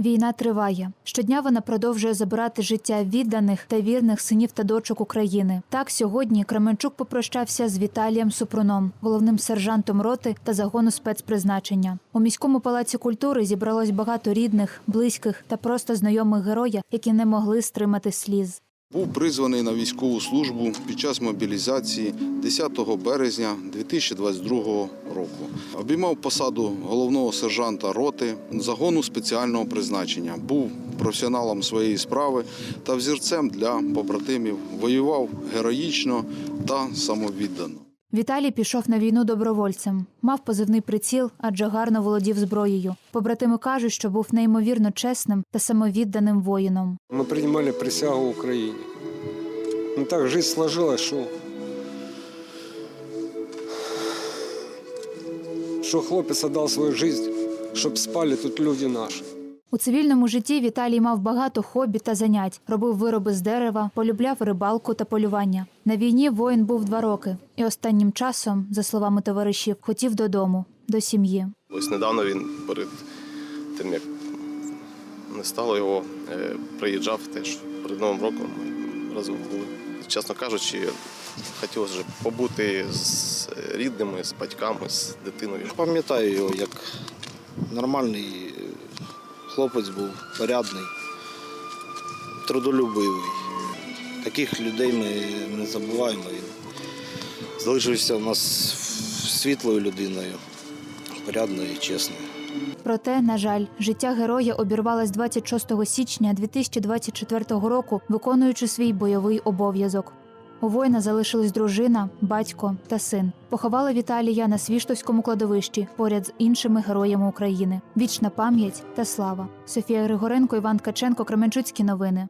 Війна триває. Щодня вона продовжує забирати життя відданих та вірних синів та дочок України. Так сьогодні Кременчук попрощався з Віталієм Супруном, головним сержантом роти та загону спецпризначення. У міському палаці культури зібралось багато рідних, близьких та просто знайомих героя, які не могли стримати сліз. Був призваний на військову службу під час мобілізації 10 березня 2022 року. Обіймав посаду головного сержанта роти загону спеціального призначення. Був професіоналом своєї справи та взірцем для побратимів. Воював героїчно та самовіддано. Віталій пішов на війну добровольцем, мав позивний приціл, адже гарно володів зброєю. Побратими кажуть, що був неймовірно чесним та самовідданим воїном. Мы принимали присягу Украине. Ну так жизнь сложилась, что... Что хлопец отдал свою жизнь, чтобы спали тут люди наши. У цивільному житті Віталій мав багато хобі та занять, робив вироби з дерева, полюбляв рибалку та полювання. На війні воїн був два роки, і останнім часом, за словами товаришів, хотів додому, до сім'ї. Ось недавно він перед тим, як не стало його, е, приїжджав теж перед Новим роком. Ми разом були. Чесно кажучи, хотілося вже побути з рідними, з батьками, з дитиною. Пам'ятаю його як нормальний хлопець був, порядний, трудолюбивий. Таких людей ми не забуваємо. Залишився у нас світлою людиною, порядною і чесною. Проте, на жаль, життя героя обірвалось 26 січня 2024 року, виконуючи свій бойовий обов'язок. У воїна залишились дружина, батько та син. Поховали Віталія на Свіштовському кладовищі поряд з іншими героями України. Вічна пам'ять та слава. Софія Григоренко, Іван Ткаченко, Кременчуцькі новини.